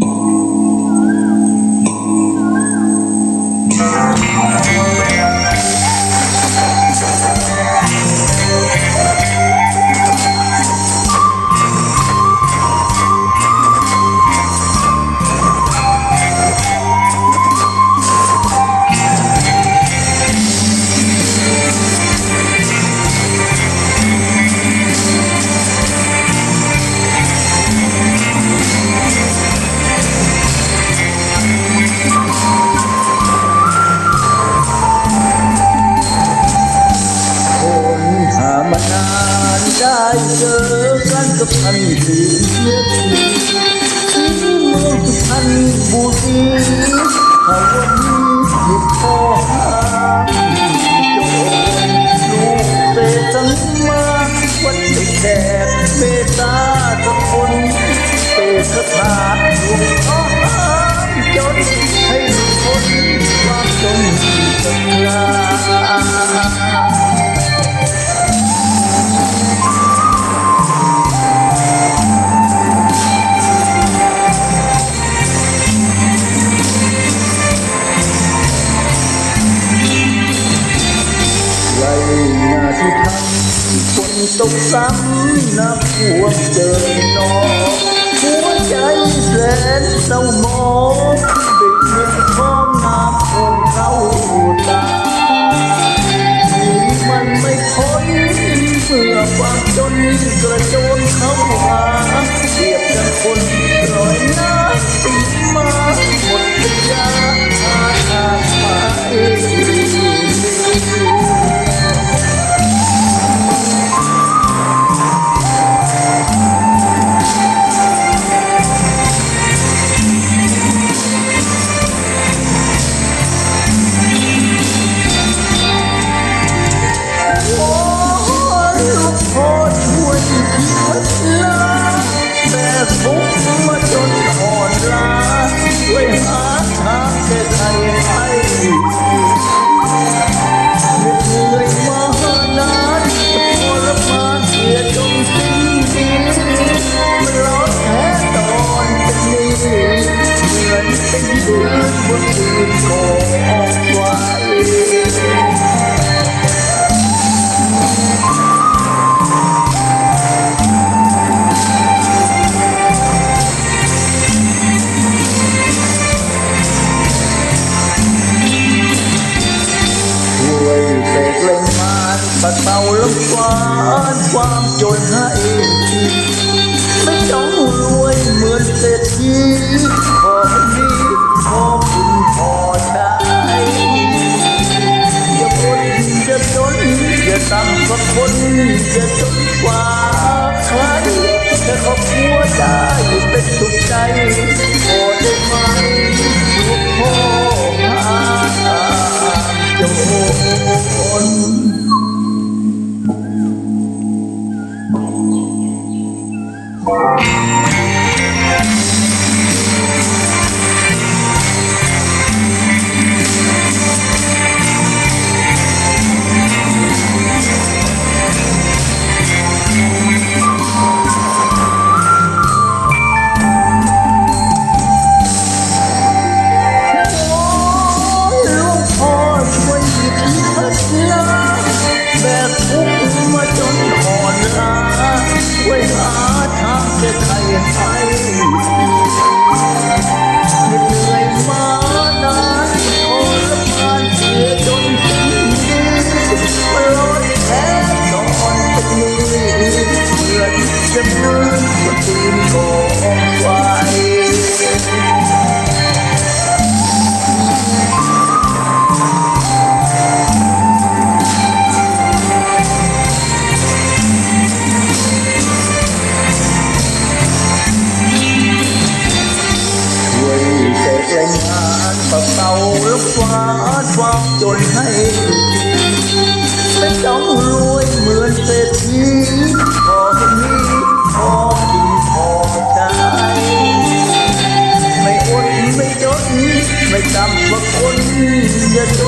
คานได้เจอกันกับ ตกซ้ำน้ำท่วมเจอหนอหัวใจแสนเศร้าหมองเด็กเงินทองน้ำคงเข้าตาที่มันไม่พ้นเมื่อความจนกระโจนเข้าหา ต่ำกว่คนจะจนกว่าใครจะคอบครัวได้เป็นสุขใจพอได้ไหมลูกพ่อพาจงโอน Thank. ต้องรวยเหมือนเศรษฐีพอมีพอกินพอใช้ไม่อดไม่จนไม่ตำกว่าคนจะจน